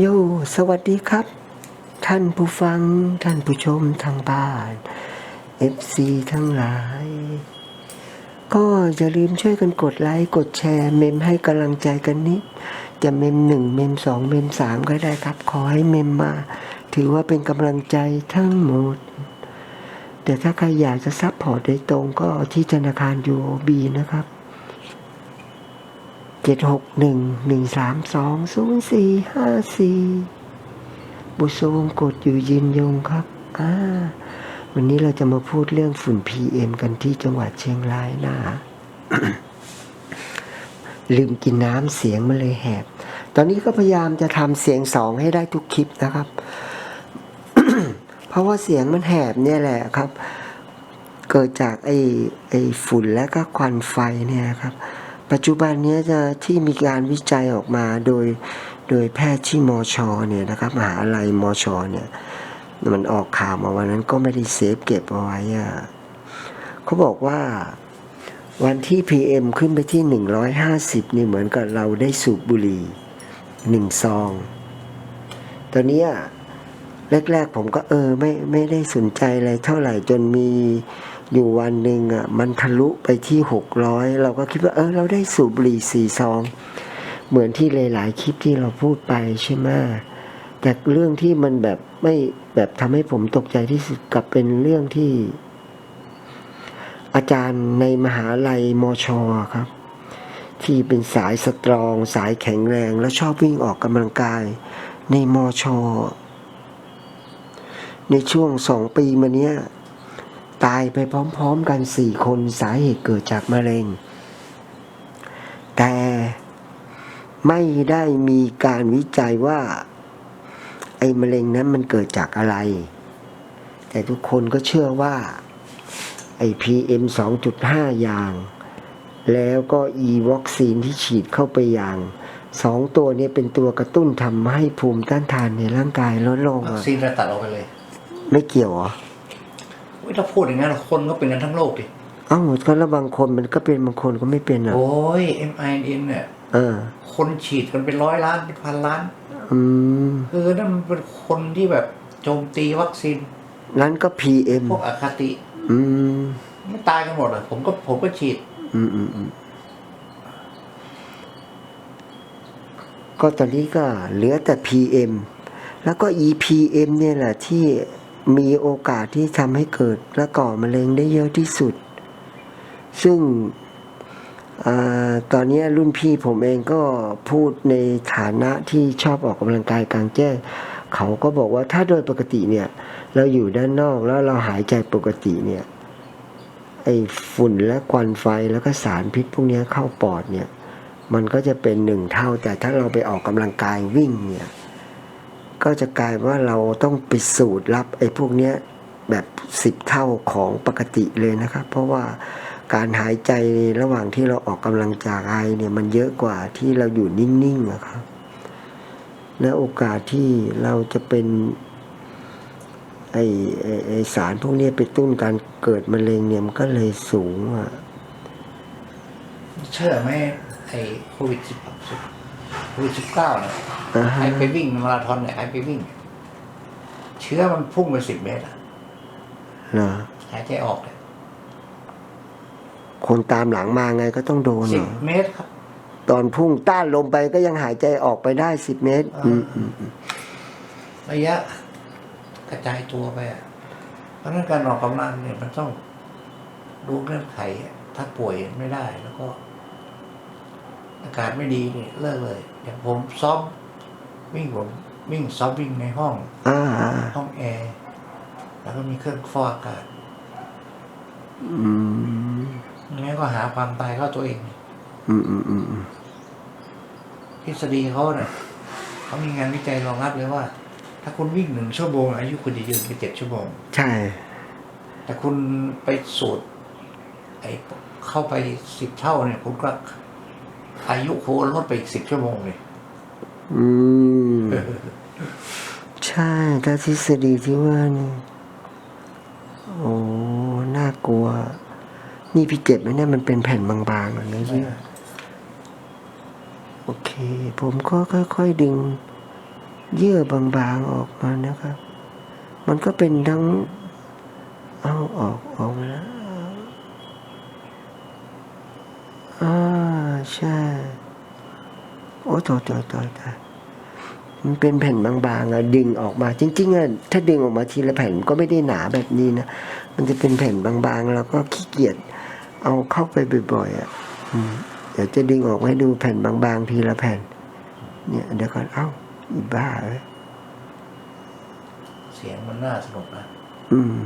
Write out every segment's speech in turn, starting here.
โย สวัสดีครับ ท่านผู้ฟัง ท่านผู้ชมทางบ้าน FC ทั้งหลาย ก็อย่าลืมช่วยกันกดไลค์กดแชร์เมมให้กำลังใจกันนิด จะเมมหนึ่งเมมสองเมมสามก็ได้ครับ ขอให้เมมมา ถือว่าเป็นกำลังใจทั้งหมด แต่ถ้าใครอยากจะซัพพอร์ตโดยตรงก็ที่ธนาคาร UOB นะครับ จ็ดหกหนึ่งหนึ่งสามสองศูนย์สี่ห้าสี่บุษวงกฎอยู่ยินยงครับอ่าวันนี้เราจะมาพูดเรื่องฝุ่น PM กันที่จังหวัดเชียงรายนะ ลืมกินน้ำเสียงมันเลยแหบ ตอนนี้ก็พยายามจะทำเสียงสองให้ได้ทุกคลิปนะครับ เพราะว่าเสียงมันแหบเนี่ยแหละครับ เกิดจากไอ้ไอ้ฝุ่นและก็ควันไฟเนี่ยครับ ปัจจุบันนี้จะที่มีการวิจัยออกมาโดยโดยแพทย์ที่มอชอเนี่ยนะครับมหาลัยมอชอเนี่ยมันออกข่าวมาวันนั้นก็ไม่ได้เซฟเก็บเอาไว้อะเขาบอกว่าวันที่ PM ขึ้นไปที่ 150 นี่เหมือนกับเราได้สูบบุหรี่หนึ่งซอง ตอนนี้แรก ๆ ผมก็เออไม่ไม่ได้สนใจอะไรเท่าไหร่จนมี อยู่วันหนึ่งอะมันทะลุไปที่หกร้อยเราก็คิดว่าเออเราได้สูบบุหรี่สี่ซอง เหมือนที่หลายๆคลิปที่เราพูดไปใช่ไหมแต่เรื่องที่มันแบบไม่แบบทำให้ผมตกใจที่สุดกับเป็นเรื่องที่ อาจารย์ในมหาลัยมชครับ ที่เป็นสายสตรอง สายแข็งแรง แล้วชอบวิ่งออกกำลังกาย ในมช ในช่วงสองปีมาเนี้ย ตายไปพร้อมๆกันสี่คนสาเหตุเกิดจากมะเร็ง แต่ไม่ได้มีการวิจัยว่า ไอ้มะเร็งนั้นมันเกิดจากอะไร แต่ทุกคนก็เชื่อว่า ไอ้ PM 2.5 อย่าง แล้วก็อีวัคซีนที่ฉีดเข้าไปอย่างสองตัวเนี้เป็นตัวกระตุ้นทำให้ภูมิต้านทานในร่างกายลดลงวัคอะซีนเราตัดออกไปเลย ไม่เกี่ยวเหรอเว้ย ถ้าพูดอย่างนั้นคนก็เป็นกันทั้งโลกดิเอ้าก็แล้วบางคนมันก็เป็นบางคนก็ไม่เป็นอะ โอ้ย mRNA เนี่ยเออ คนฉีดกันเป็นร้อยล้านเป็นพันล้าน อืมคือนั่นมันเป็นคนที่แบบโจมตีวัคซีน นั้นก็ PM พวกอคติ อืมไม่ตายกันหมดเลยผมก็ผมก็ฉีด อืมอืมอืมก็ตอนนี้ก็เหลือแต่ PM แล้วก็ EPM เนี่ยแหละที่ มีโอกาสที่ทำให้เกิดและก่อมะเร็งได้เยอะที่สุด ซึ่งอตอนนี้รุ่นพี่ผมเองก็พูดในฐานะที่ชอบออกกำลังกายกลางแจ้ง เขาก็บอกว่าถ้าโดยปกติเนี่ย เราอยู่ด้านนอกแล้วเราหายใจปกติเนี่ยไอ้ฝุ่นและควันไฟแล้วก็สารพิษพวกนี้เข้าปอดเนี่ย มันก็จะเป็นหนึ่งเท่าแต่ถ้าเราไปออกกำลังกายวิ่งเนี่ย ก็จะกลายว่าเราต้องไปสูดรับไอ้พวกเนี้ยแบบสิบเท่าของปกติเลยนะครับ เพราะว่าการหายใจระหว่างที่เราออกกำลังจากายเนี่ยมันเยอะกว่าที่เราอยู่นิ่งๆอะครับ และโอกาสที่เราจะเป็นไอไอไอสารพวกนี้ไปตุ้นการเกิดมะเร็งเนี่ยมันก็เลยสูงอะเชื่อไหมไอโควิดสิบ ควิดสิบเก้าเนี่ยอ่าฮะใครไปวิ่งมาราธอนเนี่ยใครไปวิ่ง เชื้อมันพุ่งไปสิบเมตรอะเหรอหายใจออกเลยคนตามหลังมาไงก็ต้องโดนเหสิรบอเมตรครับ ตอนพุ่งต้านลมไปก็ยังหายใจออกไปได้สิบเมตร อืมอืมอืมระยะกระจายตัวไปอะเพราะฉะนั้นการออกกำลังเนี่ยมันต้องดูเงื่อนไขอะถ้าป่วยไม่ได้แล้วก็ อากาศไม่ดีเนี่ยเลิกเลยอย่างผมซ้อมวิ่งผมวิ่งซ้อมวิ่งในห้องอ่าห้องแอร์แล้วก็มีเครื่องฟอกอากาศอืมงั้นก็หาความตายเข้าตัวเอง อืมอืมอืมอืมทฤษฎีเขาเนี่ยเขามีงานวิจัยรองรับเลยว่า ถ้าคุณวิ่งหนึ่งชั่วโมงอายุคุณจะยืนไปเจ็ดชั่วโมง ใช่ แต่คุณไปสูดไอ้เข้าไปสิบเท่าเนี่ยคุณก็ อายุโคลดไปอีกสิบชั่วโมงเลยอืม ใช่ถ้าทฤษฎีที่ว่านี่โอ้น่ากลัว นี่พี่เจ็บไหมเนี่ยมันเป็นแผ่นบางๆอย่างนี้โอเค ผมก็ค่อยๆดึงเยื่อบางๆออกมานะครับ มันก็เป็นทั้ง เอาออกออกมาแล้ว อ่าใช่ โอ้ตายตายตายตายมันเป็นแผ่นบางๆอะดึงออกมาจริงๆอะถ้าดึงออกมาทีละแผ่นก็ไม่ได้หนาแบบนี้นะมันจะเป็นแผ่นบางๆ แล้วก็ขี้เกียจเอาเข้าไปบ่อยๆอะอืมเดี๋ยวจะดึงออกมาให้ดูแผ่นบางๆ ทีละแผ่น เนี่ยเดี๋ยวก่อนเอ้าอีบ้าเอ้ยเสียงมันน่าสนุกนะอืม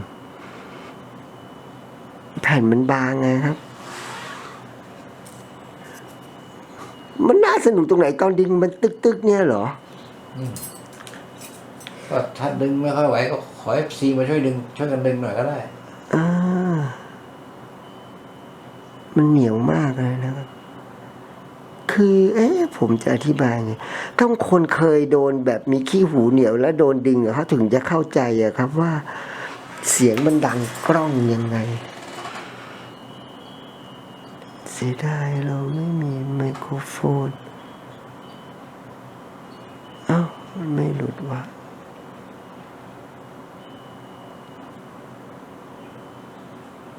แผ่นมันบางไงครับ มันน่าสนุกตรงไหนตอนดึงมันตึกๆเนี่ยเหรอ อืมก็ถ้าดึงไม่ค่อยไหวก็ขอเอฟซีมาช่วยดึง ช่วยกันดึงหน่อยก็ได้ อ่า มันเหนียวมากเลยนะครับ คือ เอ๊ะผมจะอธิบายไง ต้องคนเคยโดนแบบมีขี้หูเหนียวแล้วโดนดึงอะเขาถึงจะเข้าใจอะครับว่า เสียงมันดังกล้องยังไง เสียดายเราไม่มีไมโครโฟน เอ้ามันไม่หลุดวะ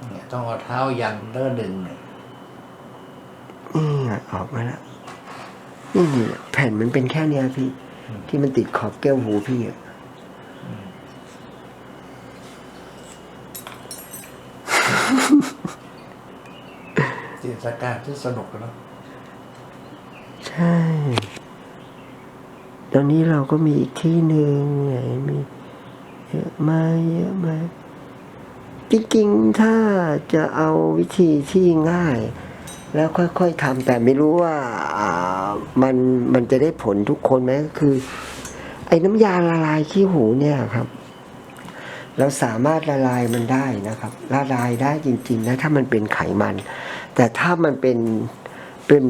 เนี่ยต้องเอาเท้ายันแล้วก็ดึงเนี่ยนี่ไงออกมาแล้วนี่นี่แผ่นมันเป็นแค่เนี้ยพี่ ที่มันติดขอบแก้วหูพี่อะ จินตนาการที่สนุกนะใช่ ตอนนี้เราก็มีอีกที่หนึ่งไหนมีเยอะไหมเยอะไหมจริงๆถ้าจะเอาวิธีที่ง่าย แล้วค่อยๆทำแต่ไม่รู้ว่ามันมันจะได้ผลทุกคนไหมก็คือ ไอ้น้ำยาละลายขี้หูเนี่ยครับ เราสามารถละลายมันได้นะครับ ละลายได้จริง ๆ นะ ถ้ามันเป็นไขมัน แต่ถ้ามันเป็นเป็น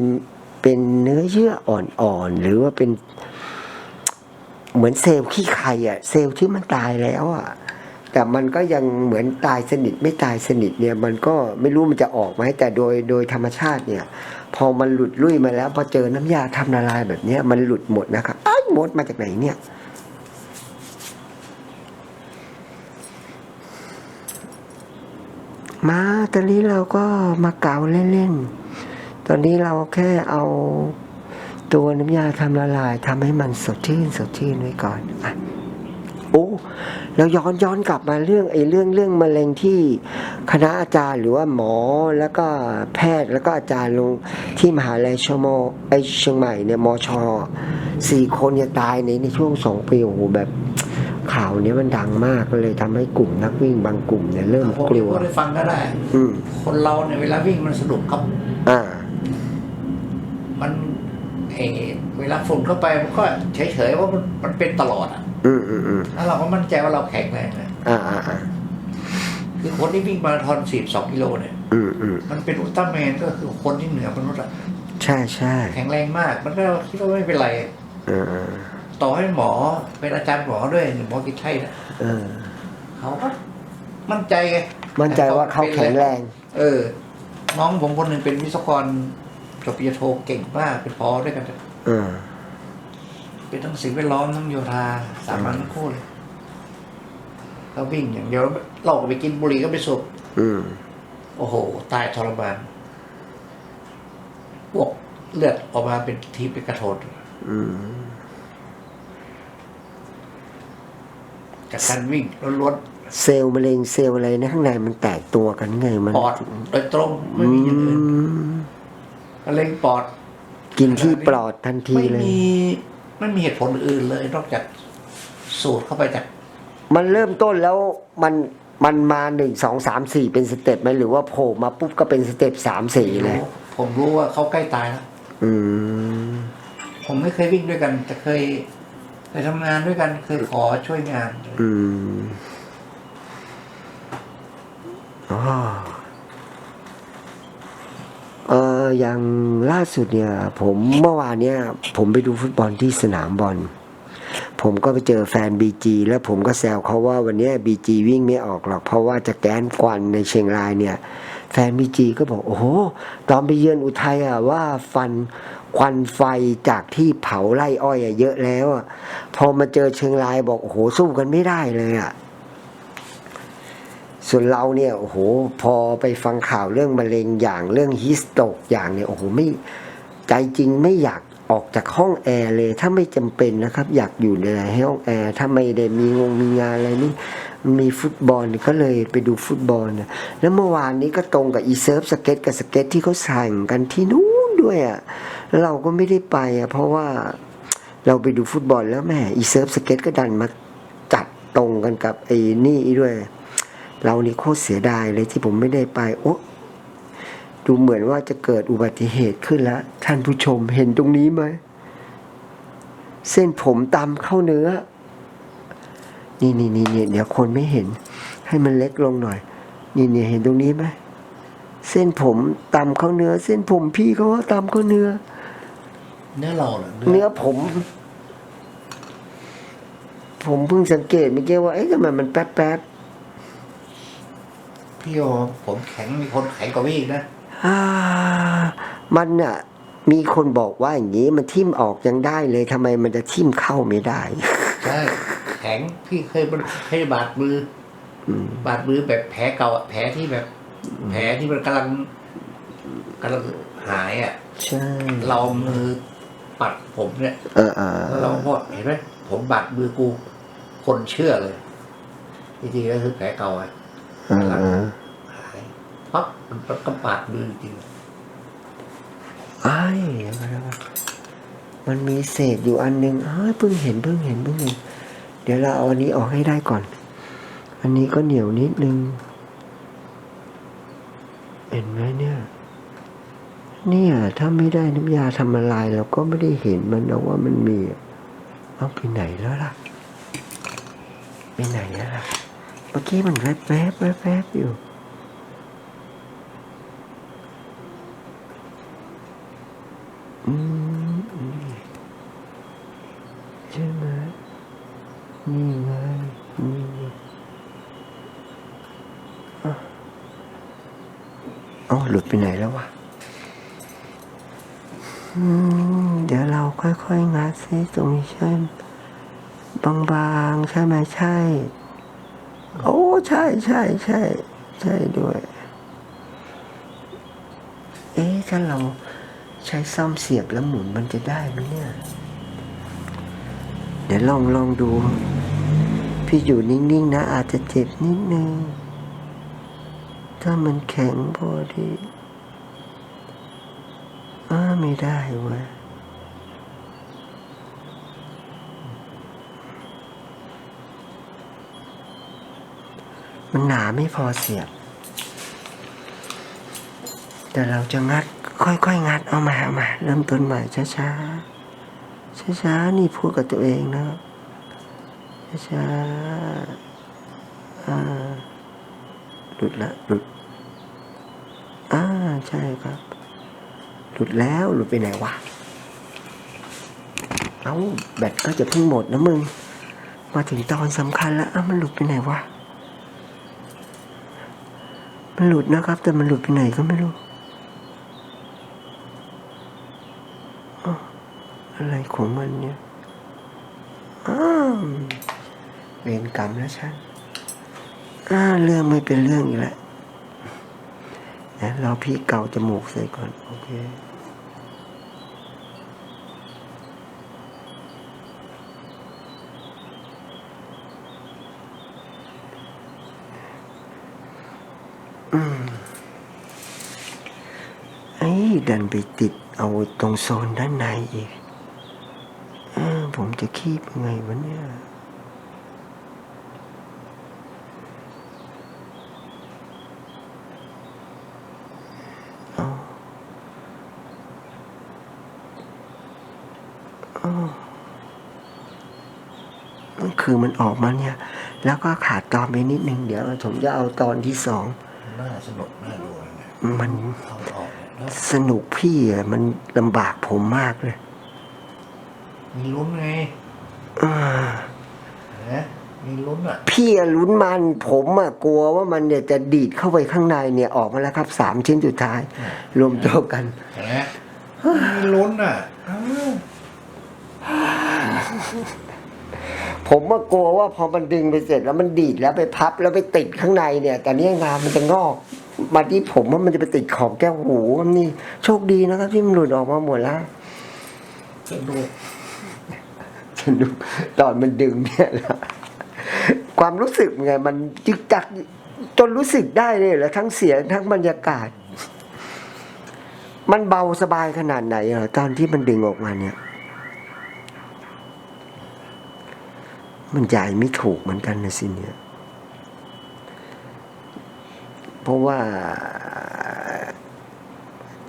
เป็นเนื้อเยื่ออ่อนๆหรือว่าเป็น เหมือนเซลล์ขี้ไข่อะเซลล์ที่มันตายแล้วอะแต่มันก็ยังเหมือนตายสนิทไม่ตายสนิทเนี่ยมันก็ไม่รู้มันจะออกไหมแต่โดยโดยธรรมชาติเนี่ย พอมันหลุดลุ่ยมาแล้วพอเจอน้ำยาทำละลายแบบเนี้ยมันหลุดหมดนะครับอ้ายมดมาจากไหนเนี่ย มาตอนนี้เราก็มาเกาเล่นๆ ตอนนี้เราแค่เอาตัวน้ำยาทำละลายทำให้มันสดชื่นสดชื่นไว้ก่อนอะโอ้เราย้อนย้อนกลับมาเรื่องไอ้เรื่องเรื่องมะเร็งที่คณะอาจารย์หรือว่าหมอแล้วก็แพทย์แล้วก็อาจารย์ลงที่มหาลัยชมไอเชียงใหม่เนี่ยมชสี่คนเนี่ยตายในในช่วงสองปีโอ้โหแบบ ข่าวเนี้ยมันดังมากก็เลยทำให้กลุ่มนักวิ่งบางกลุ่มเนี่ยเริ่มพวกกนี้ลัวพูดให้ฟังก็ได้ อืมคนเราเนี่ยเวลาวิ่งมันสนุกครับ อ่า มันเออเวลาฝุ่นเข้าไปมันก็เฉยๆว่ามันมันเป็นตลอดอะ อืมอืมอืมแล้วเราก็มั่นใจว่าเราแข็งแรงนะอ่าอ่าอ่าคือคนที่วิ่งมาราธอน42กิโลเนี่ยอืมอืมมันเป็นอุลตร้าแมนก็คือคนที่เหนือมนุษย์อะใช่ใช่แข็งแรงมาก มันก็คิดว่าไม่เป็นไรเออเออ ต่อให้หมอเป็นอาจารย์หมอด้วยหมอกิจชัยนะเออ เขาก็มั่นใจไงมั่นใจว่าเขาแข็งแรง เออ น้องผมคนหนึ่งเป็นวิศวกรจบปริญญาโทเก่งมากเป็นพอด้วยกันเออเป็นทั้งสิ่งแวดล้อมทั้งโยธาสามัญทั้งคู่เลยเขาวิ่งอย่างเดียวเราก็ไปกินบุหรี่ก็ไปสูบอืมโอ้โห ตายทรมานพวกเลือดออกมาเป็นทีเป็นกระโถนอืม จากการวิ่งล้วนเซลล์มะเร็งเซลล์อะไรในข้างในมันแตกตัวกันไงมันๆปอดโดยตรงไม่มีอย่างอื่นอืมมะเร็งปอด กินที่ปลอดทันทีไม่เลย มีไม่มีเหตุผลอื่นเลย นอกจากสูดเข้าไปจากมันเริ่มต้นแล้วมันมันมาหนึ่งสองสามสี่เป็นสเต็ปไหมหรือว่าโผล่มาปุ๊บก็เป็นสเต็ปสามสี่เลย ผมรู้ว่าเขาใกล้ตายแล้ว อืม ผมไม่เคยวิ่งด้วยกัน แต่เคย เคยทำงานด้วยกันเคยขอช่วยงาน อืมอ๋อเอออย่างล่าสุดเนี่ย ผมเมื่อวานเนี่ย ผมไปดูฟุตบอลที่สนามบอล ผมก็ไปเจอแฟนบีจีแล้วผมก็แซวเขาว่าวันเนี้บีจีวิ่งไม่ออกหรอก เพราะว่าจะแก๊นควันในเชียงรายเนี่ย แฟนบีจีก็บอก โอ้โห ตอนไปเยือนอุทัยอะว่าฟัน ควันไฟจากที่เผาไร่อ้อยอะเยอะแล้วอะพอมาเจอเชียงรายบอกโอ้โหสู้กันไม่ได้เลยอะส่วนเราเนี่ยโอ้โหพอไปฟังข่าวเรื่องมะเร็งอย่างเรื่องฮิสโตกอย่างเนี่ยโอ้โหไม่ใจจริงไม่อยากออกจากห้องแอร์เลย ถ้าไม่จำเป็นนะครับ อยากอยู่ในห้องแอร์ถ้าไม่ได้มีงงมีงานอะไรนี่มีฟุตบอลก็เลยไปดูฟุตบอลนะแล้วเมื่อวานนี้ก็ตรงกับอีเซิร์ฟสเก็ตกับสเก็ตที่เขาสั่งกันที่นู้นด้วยอะ แล้วเราก็ไม่ได้ไปอะเพราะว่าเราไปดูฟุตบอลแล้วแม่อีเซิร์ฟสเก็ตก็ดันมาจัดตรงกันกับไอ้นี่ด้วย เรานี่โคตรเสียดายเลยที่ผมไม่ได้ไป โอ้ดูเหมือนว่าจะเกิดอุบัติเหตุขึ้นแล้ว ท่านผู้ชมเห็นตรงนี้ไหม เส้นผมตำเข้าเนื้อ นี่นี่นี่นี่เดี๋ยวคนไม่เห็น ให้มันเล็กลงหน่อย นี่นี่เห็นตรงนี้ไหม เส้นผมตำเข้าเนื้อ เส้นผมพี่เขาว่าตำเข้าเนื้อ เนื้อเราเหรอเนื้อผม ผมเพิ่งสังเกตเมื่อกี้ว่าเอ๊ะทำไมมันแป๊บแป๊บพี่โอผมแข็งมีคนแข็งกว่าพี่อีกนะๆอ่ามันอะมีคนบอกว่าอย่างนี้มันทิ่มออกยังได้เลยทำไมมันจะทิ่มเข้าไม่ได้ ใช่แข็งพี่เคยมันเคยบาดมืออืมบาดมือแบบแผลเก่าอะแผลที่แบบ แผลที่มันกำลังกำลังหายอะ ใช่ เรามือ ปัดผมเนี่ยเออเออแล้วเราก็เห็นไหมผมบาดมือกู คนเชื่อเลยจริงๆก็คือแผลเก่าอะเออเออหายปั๊บมันก็บาดมือจริงไอ้ายเดี๋ยวก่อนนะมันมีเศษอยู่อันหนึงเอ้ยเพิ่งเห็นเพิ่งเห็นเพิ่งเห็นเดี๋ยวเราเอาอันนี้ออกให้ได้ก่อน อันนี้ก็เหนียวนิดนึง เห็นไหมเนี่ย เนี่ย ถ้าไม่ได้น้ำยาทำลายเราก็ไม่ได้เห็นมันนะว่ามันมีเอาไปไหนแล้วล่ะไปไหนแล้วล่ะเมื่อกี้มันแวบแวบแวบแวบอยู่อืมใช่ไหมนี่ไงนี่ไงอ๋อหลุดไปไหนแล้ววะ เดี๋ยวเราค่อยๆงัดซิตรงนี้ใช่บางๆ ใช่ไหมใช่ โอ้ใช่ใช่ใช่ใช่ด้วย เอ๊ะถ้าเราใช้ซ่อมเสียบแล้วหมุนมันจะได้ไหมเนี่ย เดี๋ยวลองลองดู พี่อยู่นิ่ง ๆ นะ อาจจะเจ็บนิดนึง ถ้ามันแข็งพอดี อ้าไม่ได้เว้ยมันหนาไม่พอเสียบ แต่เราจะงัด ค่อยๆ งัดเอามาเอามา เริ่มต้นใหม่ช้าๆ ช้าๆ นี่พูดกับตัวเองนะช้าๆอ่าหลุดละหลุดอ่าใช่ครับ หลุดแล้วหลุดไปไหนวะ เอ้าแบตก็จะเพิ่งหมดนะมึง มาถึงตอนสำคัญแล้วอ้ามันหลุดไปไหนวะ มันหลุดนะครับ แต่มันหลุดไปไหนก็ไม่รู้อะไรของมันเนี่ยอ้าวเวรกรรมแล้วฉันอ้าเรื่องไม่เป็นเรื่องอีกแล้ว นะเราพี่เกาจมูกใส่ก่อน โอเคอืมไอ้ดันไปติดเอาตรงโซนด้านในอีกออผมจะคีบยังไงวะเนี่ย เอาเอานั่น คือมันออกมาเนี่ย แล้วก็ขาดตอนไปนิดนึงเดี๋ยวผมจะเอาตอนที่สองๆน่าสนุกน่าดูนะมันเอาออกเนี่ยแล้วสนุกพี่อะมันลำบากผมมากเลยมีลุ้นไงอ่านะมีลุ้นอะ พี่อะลุ้นมันผมอะกลัวว่ามันเนี่ยจะดีดเข้าไปข้างในเนี่ยออกมาแล้วครับสามชิ้นสุดท้าย รวมตัวกันเห็นไหมมีลุ้นอะเออ ผมมากลัวว่าพอมันดึงไปเสร็จแล้วมันดีดแล้วไปพับแล้วไปติดข้างในเนี่ย แต่เนี่ยงานมันจะงอกมาที่ผมว่ามันจะไปติดขอบแก้วหูครับนี่โชคดีนะครับ ที่มันหลุดออกมาหมดแล้วสนุกสนุกตอนมันดึงเนี่ยนะความรู้สึกไง มันจึกจักจนรู้สึกได้เลยเหรอทั้งเสียงทั้งบรรยากาศ มันเบาสบายขนาดไหนเหรอตอนที่มันดึงออกมาเนี่ย มันใหญ่ไม่ถูกเหมือนกันนะสิเนี่ย เพราะว่า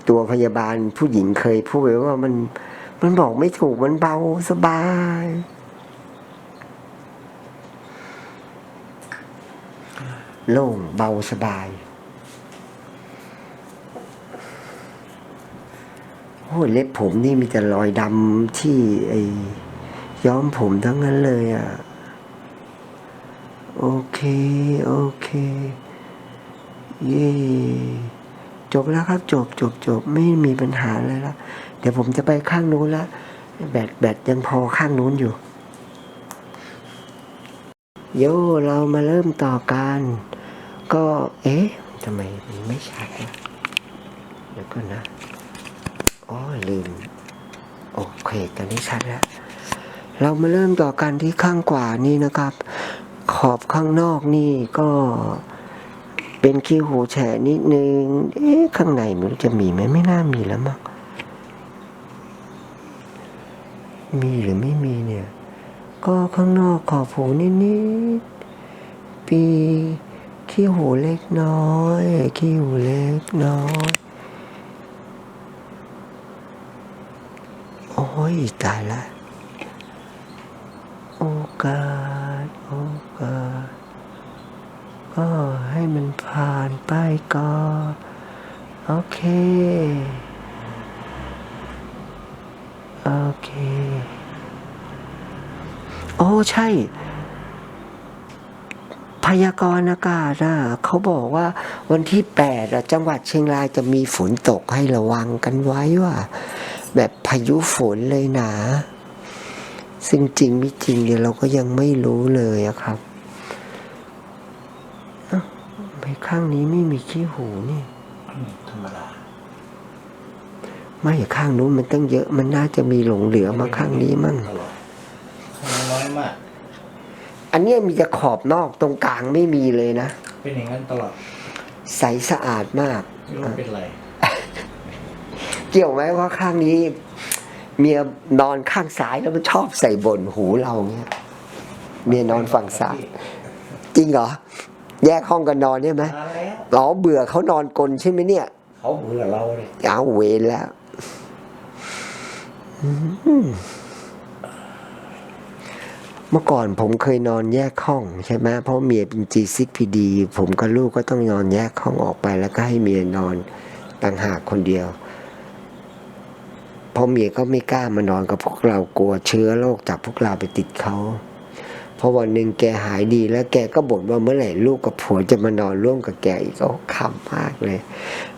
ตัวพยาบาลผู้หญิงเคยพูดไว้ว่ามันมันบอกไม่ถูกมันเบาสบาย โล่งเบาสบายโอ้เล็บผมนี่มีแต่รอยดำที่ไอ้ย้อมผมทั้งนั้นเลยอะ เค โอเค เย่จบแล้วครับ จบจบจบไม่มีปัญหาอะไรแล้วเดี๋ยวผมจะไปข้างนู้นแล้วแบตแบตยังพอข้างนู้นอยู่ โยเรามาเริ่มต่อกัน ก็ เอ๊ะทำไมมันไม่ชัดนะเดี๋ยวก่อนนะอ๋อลืมโอเคตอนนี้ชัดแล้ว เรามาเริ่มต่อกันที่ข้างขวานี่นะครับ ขอบข้างนอกนี่ก็เป็นคิ้วหูแฉะนิดนึง เอ๊ะ ข้างในไม่รู้จะมีไหมไม่น่ามีแล้วมั้ง มีหรือไม่มีเนี่ย ก็ข้างนอกขอบหูนิดๆปีขี้หูเล็กน้อย ขี้หูเล็กน้อย โอ้ยตายละ โอกาส โอกาส ก็ให้มันผ่านไปก่อนโอเค โอเค โอ้ใช่ พยากรณ์อากาศอะเขาบอกว่าวันที่แปดจังหวัดเชียงรายจะมีฝนตกให้ระวังกันไว้ว่า แบบพายุฝนเลยนะซึ่งจริงไม่จริงเดี๋ยวเราก็ยังไม่รู้เลยครับ ไปข้างนี้ไม่มีขี้หูนี่อืมธรรมดาไม่ข้างนู้นมันตั้งเยอะ มันน่าจะมีหลงเหลือมาข้างนี้มั่งตลอดข้างน้อยมาก อันเนี้ยมีแต่ขอบนอกตรงกลางไม่มีเลยนะ เป็นอย่างนั้นตลอด ใสสะอาดมากไม่รู้เป็นไร เกี่ยวไหมว่าข้างนี้ เมียนอนข้างซ้ายแล้วมันชอบใส่บนหูเราเงี้ยเมียนอนฝั่งซ้ายจริงเหรอ แยกห้องกันนอนเนี่ยไหมมาแล้วอ๋อเบื่อเขานอนกลนใช่ไหมเนี่ยเขาเบื่อเราเลยเอาเวรแล้วอืมเมื่อก่อนผมเคยนอนแยกห้องใช่ไหมเพราะเมียเป็น G6PD ผมกับลูกก็ต้องนอนแยกห้องออกไปแล้วก็ให้เมียนอนต่างหากคนเดียว เพราะเมียก็ไม่กล้ามานอนกับพวกเรากลัวเชื้อโรคจากพวกเราไปติดเขา พราะวันหนึ่งแกหายดีแล้วแกก็บ่นว่าเมื่อไหร่ลูกกับผัวจะมานอนร่วมกับแกอีกก็ขำมากเลย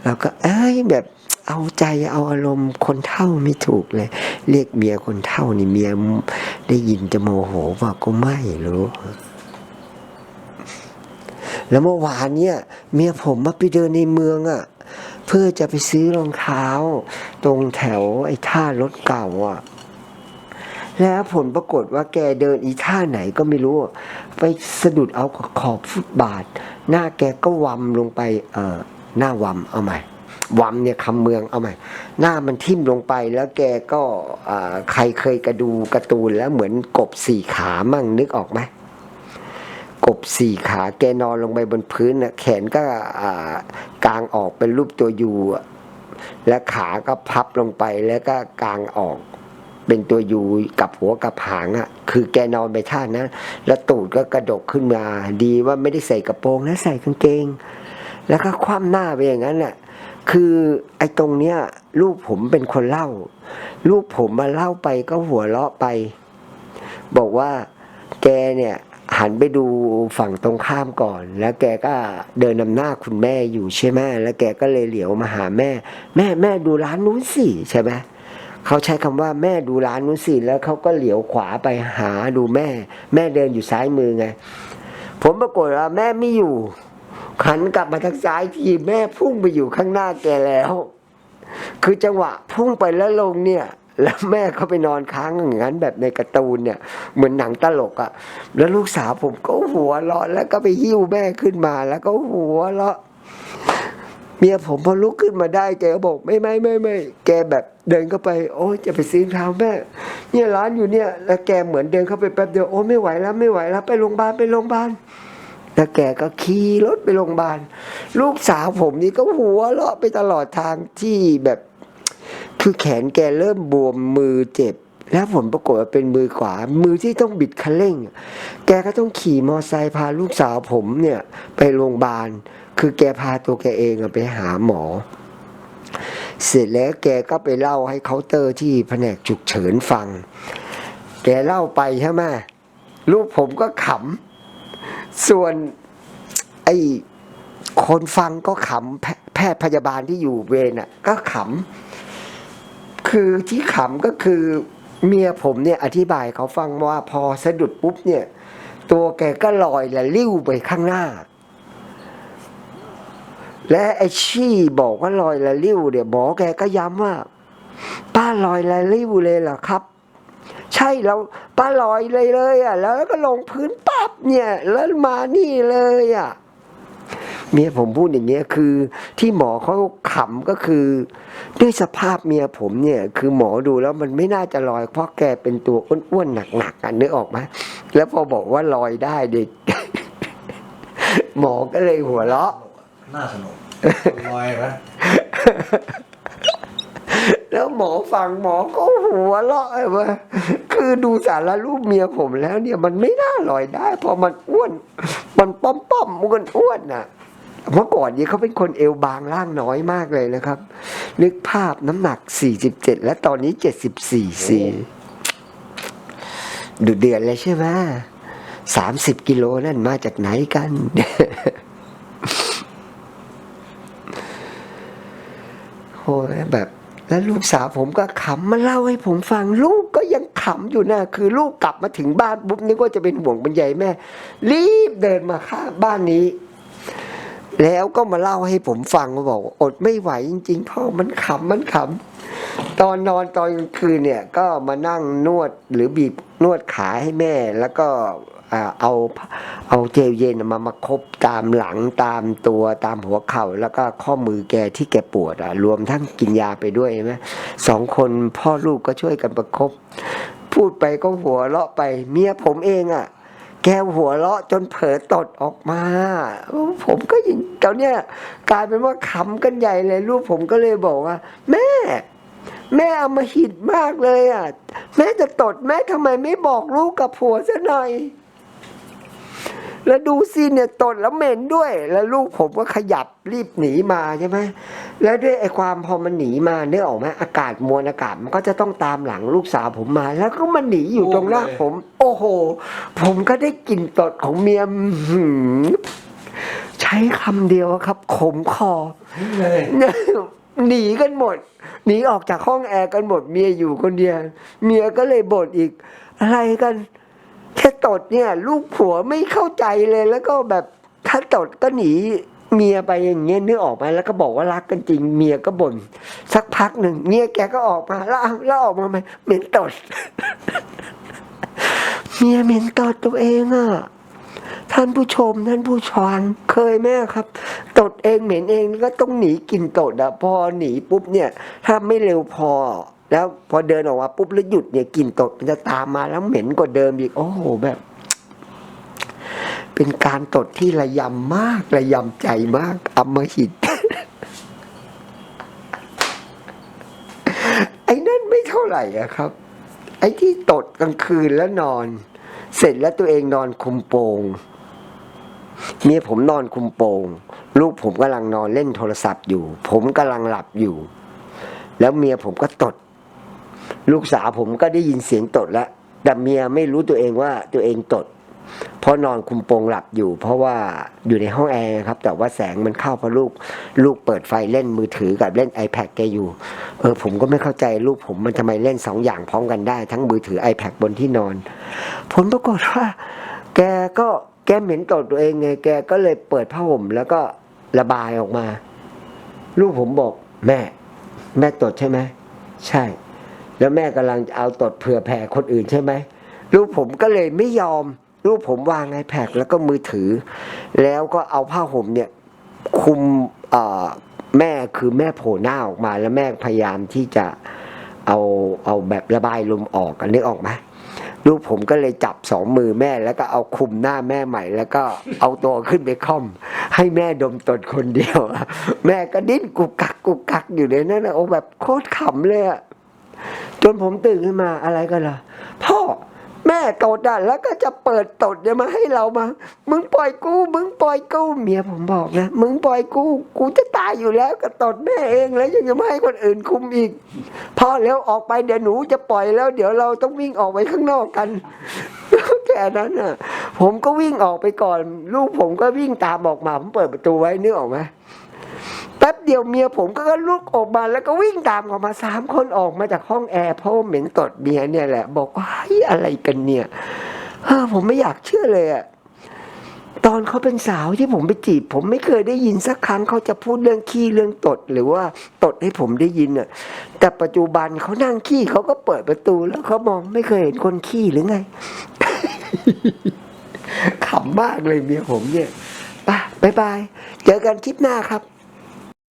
เราก็เอ้ยแบบเอาใจเอาอารมณ์คนเท่าไม่ถูกเลย เรียกเมียคนเท่านี่เมียได้ยินจะโมโหว่าก็ไม่รู้ แล้วเมื่อวานเนี่ย เมียผมมาไปเดินในเมืองอะ่ะ เพื่อจะไปซื้อรองเท้า ตรงแถวไอ้ท่ารถเก่าอะ แล้วผลปรากฏว่าแกเดินอีท่าไหนก็ไม่รู้ ไปสะดุดเอากับขอบฟุตบาท หน้าแกก็วำลงไปเออหน้าวำเอาใหม่วำเนี่ยคำเมืองเอาใหม่ หน้ามันทิ่มลงไปแล้วแกก็ใครเคยกระดูการ์ตูนแล้วเหมือนกบสี่ขามั่งนึกออกไหมกบสี่ขาแกนอนลงไปบนพื้นนะแขนก็อ่ากางออกเป็นรูปตัวยูและขาก็พับลงไปแล้วก็กางออก เป็นตัวยูกับหัวกับหางอะ่ะ คือแกนอนไปท่านะ แล้วตูดก็กระดกขึ้นมา ดีว่าไม่ได้ใส่กระโปรงนะใส่กางเกง แล้วก็คว่ำหน้าไปอย่างนั้นน่ะคือไอ้ตรงเนี้ยลูกผมเป็นคนเล่า ลูกผมมาเล่าไปก็หัวเราะไป บอกว่าแกเนี่ยหันไปดูฝั่งตรงข้ามก่อน แล้วแกก็เดินนำหน้าคุณแม่อยู่ใช่ไหมแล้วแกก็เลยเหลียวมาหาแม่ แม่แม่ดูร้านนู้นสิใช่ไหม เขาใช้คำว่าแม่ดูร้านนู้นสิแล้วเขาก็เหลียวขวาไปหาดูแม่ แม่เดินอยู่ซ้ายมือไง ผมปรากฏว่าแม่ไม่อยู่หันกลับมาทางซ้ายทีแม่พุ่งไปอยู่ข้างหน้าแกแล้ว คือจังหวะพุ่งไปแล้วลงเนี่ย แล้วแม่เขาไปนอนค้างอย่างนั้นแบบในการ์ตูนเนี่ย เหมือนหนังตลกอะ่ะ แล้วลูกสาวผมก็หัวเราะแล้วก็ไปหิ้วแม่ขึ้นมา แล้วก็หัวเราะ เมียผมพอลุกขึ้นมาได้แกก็บอกไม่ไม่ไม่ไม่แกแบบเดินเข้าไป โอ้จะไปซื้อรองเท้าแม่เนี่ยร้านอยู่เนี่ย แล้วแกเหมือนเดินเข้าไปแป๊บเดียวโอ้ไม่ไหวแล้วไม่ไหวแล้วไปโรงพยาบาลไปโรงพยาบาลแล้วแกก็ขี่รถไปโรงพยาบาล ลูกสาวผมนี่ก็หัวเราะไปตลอดทางที่แบบ คือแขนแกเริ่มบวมมือเจ็บ แล้วผลปรากฏว่าเป็นมือขวา มือที่ต้องบิดคันเร่ง แกก็ต้องขี่มอไซค์พาลูกสาวผมเนี่ยไปโรงพยาบาล คือแกพาตัวแกเองไปหาหมอ เสร็จแล้วแกก็ไปเล่าให้เคาน์เตอร์ที่แผนกฉุกเฉินฟัง แกเล่าไปใช่ไหมลูกผมก็ขำ ส่วนไอ้คนฟังก็ขำ แพแพทย์พยาบาลที่อยู่เวรน่ะก็ขำ คือที่ขำก็คือ เมียผมเนี่ยอธิบายเขาฟังว่าพอสะดุดปุ๊บเนี่ย ตัวแกก็ลอยและลิ้วไปข้างหน้า และไอ้ชี่บอกว่าลอยและลิ้วเนี่ยหมอแกก็ย้ำว่า ป้าลอยและลิ้วเลยเหรอครับ ใช่เราป้าลอยเลยเลยอะ แล้วก็ลงพื้นปั๊บเนี่ย แล้วมานี่เลยอะ เมียผมพูดอย่างเงี้ยคือที่หมอเขาขำก็คือ ด้วยสภาพเมียผมเนี่ย คือหมอดูแล้วมันไม่น่าจะลอย เพราะแกเป็นตัวอ้วนๆหนักๆอะนึกออกไหมแล้วพอบอกว่าลอยได้เด็ก หมอก็เลยหัวเราะน่าสนุกลอยไหมแล้วหมอฟังหมอก็หัวเราะไอ้เว้ยคือดูสารรูปเมียผมแล้วเนี่ยมันไม่น่าลอยได้เพราะมันอ้วน มันป้อมป้อมมันอ้วนน่ะ เมื่อก่อนนี้เขาเป็นคนเอวบางร่างน้อยมากเลยนะครับ นึกภาพน้ำหนัก 47 และตอนนี้ 74สี่ดูเดือนเลยใช่ไหมสามสิบกิโลนั่นมาจากไหนกันโอ้ยแบบ แล้วลูกสาวผมก็ขำมาเล่าให้ผมฟัง ลูกก็ยังขำอยู่นะคือลูกกลับมาถึงบ้านปุ๊บนึกว่าจะเป็นห่วงเป็นใยแม่ รีบเดินมาข้างบ้านนี้ แล้วก็มาเล่าให้ผมฟังมาบอกว่าอดไม่ไหวจริงๆพ่อมันขำมันขำตอนนอนตอนกลางคืนเนี่ย ก็มานั่งนวดหรือบีบนวดขาให้แม่ แล้วก็เอาเอาเจลเย็นมามาคบตามหลังตามตัวตามหัวเข่า แล้วก็ข้อมือแกที่แกปวดอะ รวมทั้งกินยาไปด้วยใช่ไหมสองคนพ่อลูกก็ช่วยกันประคบพูดไปก็หัวเราะไปเมียผมเองอะ แกหัวเราะจนเผลอตดออกมา ผมก็ยิงตอนเนี้ยกลายเป็นว่าขำกันใหญ่เลยลูกผมก็เลยบอกว่า แม่แม่เอามาหิดมากเลยอะ แม่จะตดแม่ทำไมไม่บอกลูกกับผัวซะหน่อย แล้วดูสิเนี่ยตดแล้วเหม็นด้วย แล้วลูกผมก็ขยับรีบหนีมาใช่ไหม แล้วด้วยไอ้ความพอมันหนีมาเนื้อออกไหมอากาศมวลอากาศมันก็จะต้องตามหลังลูกสาวผมมา แล้วก็มันหนีอยู่ตรงหน้าผม โอ้โห ผมก็ได้กลิ่นตดของเมียอื้อหือใช้คำเดียวครับขมคอนี่เลยหนีกันหมด หนีออกจากห้องแอร์กันหมดเมียอยู่คนเดียวเมียก็เลยบ่นอีก อะไรกันแค่ตดเนี่ย ลูกผัวไม่เข้าใจเลยแล้วก็แบบถ้าตดก็หนี เมียไปอย่างเงี้ยนึกออกไหมแล้วก็บอกว่ารักกันจริง เมียก็บ่นสักพักหนึ่งเมียแกก็ออกมาแล้วแล้วออกมาไหมเหม็นตด เมียเหม็นตดตัวเองอะท่านผู้ชมท่านผู้ฟังเคยไหมครับ ตดเองเหม็นเองก็ต้องหนีกลินตดอะพอหนีปุ๊บเนี่ย ถ้าไม่เร็วพอ แล้วพอเดินออกมาปุ๊บแล้วหยุดเนี่ยกลินตดมันจะตามมาแล้วเหม็นกว่าเดิมอีกโอ้โหแบบ เป็นการตดที่ระยำมากระยำใจมากอำมหิต ไอ้นั่นไม่เท่าไหร่อะครับ ไอ้ที่ตดกลางคืนแล้วนอน เสร็จแล้วตัวเองนอนคุมโปงเมียผมนอนคุมโปง ลูกผมกำลังนอนเล่นโทรศัพท์อยู่ ผมกำลังหลับอยู่ แล้วเมียผมก็ตด ลูกสาวผมก็ได้ยินเสียงตดแล้วแต่เมียไม่รู้ตัวเองว่าตัวเองตด เพราะนอนคุมโปงหลับอยู่ เพราะว่าอยู่ในห้องแอร์ครับ แต่ว่าแสงมันเข้าเพราะลูกลูกเปิดไฟเล่นมือถือกับเล่น iPad แกอยู่ เออผมก็ไม่เข้าใจลูกผมมันทำไมเล่นสองอย่างพร้อมกันได้ ทั้งมือถือ iPad บนที่นอน ผลปรากฏว่า แกก็แกเหม็นตดตัวเองไงแกก็เลยเปิดผ้าห่มแล้วก็ระบายออกมา ลูกผมบอก แม่ แม่ตดใช่ไหมใช่ แล้วแม่กำลังจะเอาตดเผื่อแผ่คนอื่นใช่ไหมลูกผมก็เลยไม่ยอม ลูกผมวาง iPad แล้วก็มือถือ แล้วก็เอาผ้าห่มเนี่ยคุมแม่คือแม่โผล่หน้าออกมาแล้วแม่พยายามที่จะเอาเอาแบบระบายลมออกกันนึกออกไหมลูกผมก็เลยจับสองมือแม่แล้วก็เอาคุมหน้าแม่ใหม่ แล้วก็เอาตัวขึ้นไปค่อม ให้แม่ดมตดคนเดียว แม่ก็ดิ้นกุกกักกุกกักอยู่ในนั้นนะโอ้แบบโคตรขำเลยอะจนผมตื่นขึ้นมาอะไรกันล่ะพ่อ แม่ตดอะแล้วก็จะเปิดตดจะมาให้เรามา มึงปล่อยกู มึงปล่อยกู เมียผมบอกนะ มึงปล่อยกู กูจะตายอยู่แล้วก็ตดแม่เองแล้วยังจะไม่ให้คนอื่นคุมอีกพ่อแล้วออกไปเดี๋ยวหนูจะปล่อยแล้ว เดี๋ยวเราต้องวิ่งออกไปข้างนอกกันแค่นั้นน่ะ ผมก็วิ่งออกไปก่อน ลูกผมก็วิ่งตามออกมา ผมเปิดประตูไว้นึกออกไหม ป๊บเดียวเมียผมก็ลุกออกมาแล้วก็วิ่งตามออกมาสามคนออกมาจากห้องแอร์เพราะว่าเหม็นตดเมียเนี่ยแหละ บอกว่าเฮ้ยอะไรกันเนี่ยผมไม่อยากเชื่อเลยอะตอนเขาเป็นสาวที่ผมไปจีบ ผมไม่เคยได้ยินสักครั้งเขาจะพูดเรื่องขี้เรื่องตด หรือว่าตดให้ผมได้ยินอะแต่ปัจจุบันเขานั่งขี้เขาก็เปิดประตูแล้วเขามองไม่เคยเห็นคนขี้หรือไงขำมากเลยเมียผมเนี่ยไปบายบาย เจอกันคลิปหน้าครับ